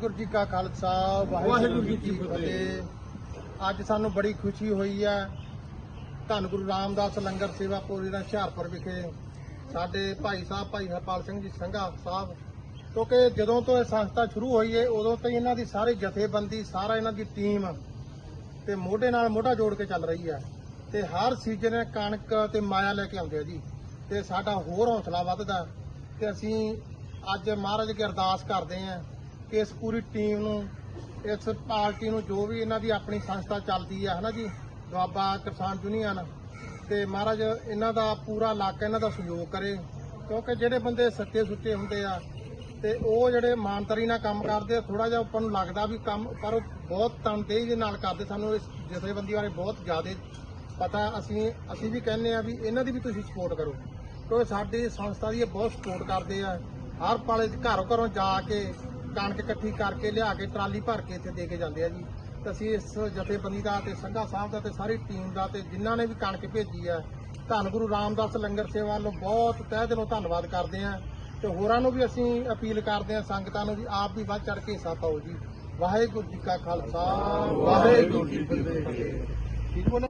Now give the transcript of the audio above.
ਵਾਹਿਗੁਰੂ ਜੀ ਕਾ ਖਾਲਸਾ, ਵਾਹਿਗੁਰੂ ਜੀ ਕੀ ਫਤਿਹ। ਅੱਜ ਸਾਨੂੰ ਬੜੀ ਖੁਸ਼ੀ ਹੋਈ ਹੈ ਧੰਨ ਗੁਰੂ ਰਾਮਦਾਸ ਲੰਗਰ ਸੇਵਾ ਪੂਰੀ ਦਾ ਹੁਸ਼ਿਆਰਪੁਰ ਵਿਖੇ ਸਾਡੇ ਭਾਈ ਸਾਹਿਬ, ਭਾਈ ਹਰਪਾਲ ਸਿੰਘ ਜੀ, ਸੰਘਾ ਸਾਹਿਬ। ਕਿਉਂਕਿ ਜਦੋਂ ਤੋਂ ਇਹ ਸੰਸਥਾ ਸ਼ੁਰੂ ਹੋਈ ਹੈ ਉਦੋਂ ਤੋਂ ਹੀ ਇਹਨਾਂ ਦੀ ਸਾਰੀ ਜਥੇਬੰਦੀ, ਸਾਰਾ ਇਹਨਾਂ ਦੀ ਟੀਮ ਤੇ ਮੋਢੇ ਨਾਲ ਮੋਢਾ ਜੋੜ ਕੇ ਚੱਲ ਰਹੀ ਹੈ ਤੇ ਹਰ ਸੀਜ਼ਨ ਕਣਕ ਤੇ ਮਾਇਆ ਲੈ ਕੇ ਆਉਂਦੇ ਆ ਜੀ। ਤੇ ਸਾਡਾ ਹੋਰ ਹੌਸਲਾ ਵੱਧਦਾ। ਤੇ ਅਸੀਂ ਅੱਜ ਮਹਾਰਾਜ ਅੱਗੇ ਅਰਦਾਸ ਕਰਦੇ ਆਂ ਕਿ ਇਸ ਪੂਰੀ ਟੀਮ ਨੂੰ, ਇਸ ਪਾਰਟੀ ਨੂੰ ਜੋ ਵੀ ਇਹਨਾਂ ਦੀ ਆਪਣੀ ਸੰਸਥਾ ਚੱਲਦੀ ਆ, ਹਨਾ ਜੀ? ਦੁਆਬਾ, ਕਿਸਾਨ ਯੂਨੀਅਨ ਤੇ ਮਹਾਰਾਜ ਇਹਨਾਂ ਦਾ ਪੂਰਾ ਇਲਾਕਾ ਇਹਨਾਂ ਦਾ ਸਹਿਯੋਗ ਕਰੇ, ਕਿਉਂਕਿ ਜਿਹੜੇ ਬੰਦੇ ਸੱਚੇ ਸੁੱਚੇ ਹੁੰਦੇ ਆ ਤੇ ਉਹ ਜਿਹੜੇ ਇਮਾਨਦਾਰੀ ਨਾਲ ਕੰਮ ਕਰਦੇ ਆ ਥੋੜਾ ਜਿਹਾ ਆਪਾਂ ਨੂੰ ਲੱਗਦਾ ਵੀ ਕੰਮ, ਪਰ ਉਹ ਬਹੁਤ ਤਨਦੇਹੀ ਦੇ ਨਾਲ ਕਰਦੇ, ਸਾਨੂੰ ਇਸ ਜਥੇਬੰਦੀ ਬਾਰੇ ਬਹੁਤ ਜ਼ਿਆਦਾ ਪਤਾ। ਅਸੀਂ ਅਸੀਂ ਵੀ ਕਹਿੰਦੇ ਆ ਵੀ ਇਹਨਾਂ ਦੀ ਵੀ ਤੁਸੀਂ ਸਪੋਰਟ ਕਰੋ, ਕਿਉਂਕਿ ਸਾਡੀ ਸੰਸਥਾ ਦੀ ਇਹ ਬਹੁਤ ਸਪੋਰਟ ਕਰਦੇ ਆ। ਹਰ ਪਾਲੇ ਘਰੋਂ ਘਰੋਂ ਜਾ ਕੇ ਕਣਕ ਇਕੱਠੀ ਕਰਕੇ ਲਿਆ ਕੇ ਟਰਾਲੀ ਭਰ ਕੇ ਇੱਥੇ ਦੇ ਕੇ ਜਾਂਦੇ ਆ ਜੀ। ਤੇ ਅਸੀਂ ਇਸ ਜਥੇਬੰਦੀ ਦਾ ਤੇ ਸੰਘਾ ਸਾਹਿਬ ਦਾ ਤੇ ਸਾਰੀ ਟੀਮ ਦਾ ਤੇ ਜਿਨ੍ਹਾਂ ਨੇ ਵੀ ਕਣਕ ਭੇਜੀ ਆ, ਧੰਨ ਗੁਰੂ ਰਾਮਦਾਸ ਲੰਗਰ ਸੇਵਾ ਵੱਲੋਂ ਬਹੁਤ ਤਹਿ ਦਿਲੋਂ ਧੰਨਵਾਦ ਕਰਦੇ ਆ। ਤੇ ਹੋਰਾਂ ਨੂੰ ਵੀ ਅਸੀਂ ਅਪੀਲ ਕਰਦੇ ਆ, ਸੰਗਤਾਂ ਨੂੰ ਵੀ ਆਪ ਵੀ ਵੱਧ ਚੜ ਕੇ ਹਿੱਸਾ ਪਾਓ ਜੀ। ਵਾਹਿਗੁਰੂ ਜੀ ਕਾ ਖਾਲਸਾ, ਵਾਹਿਗੁਰੂ ਜੀ ਕੀ ਫਤਿਹ।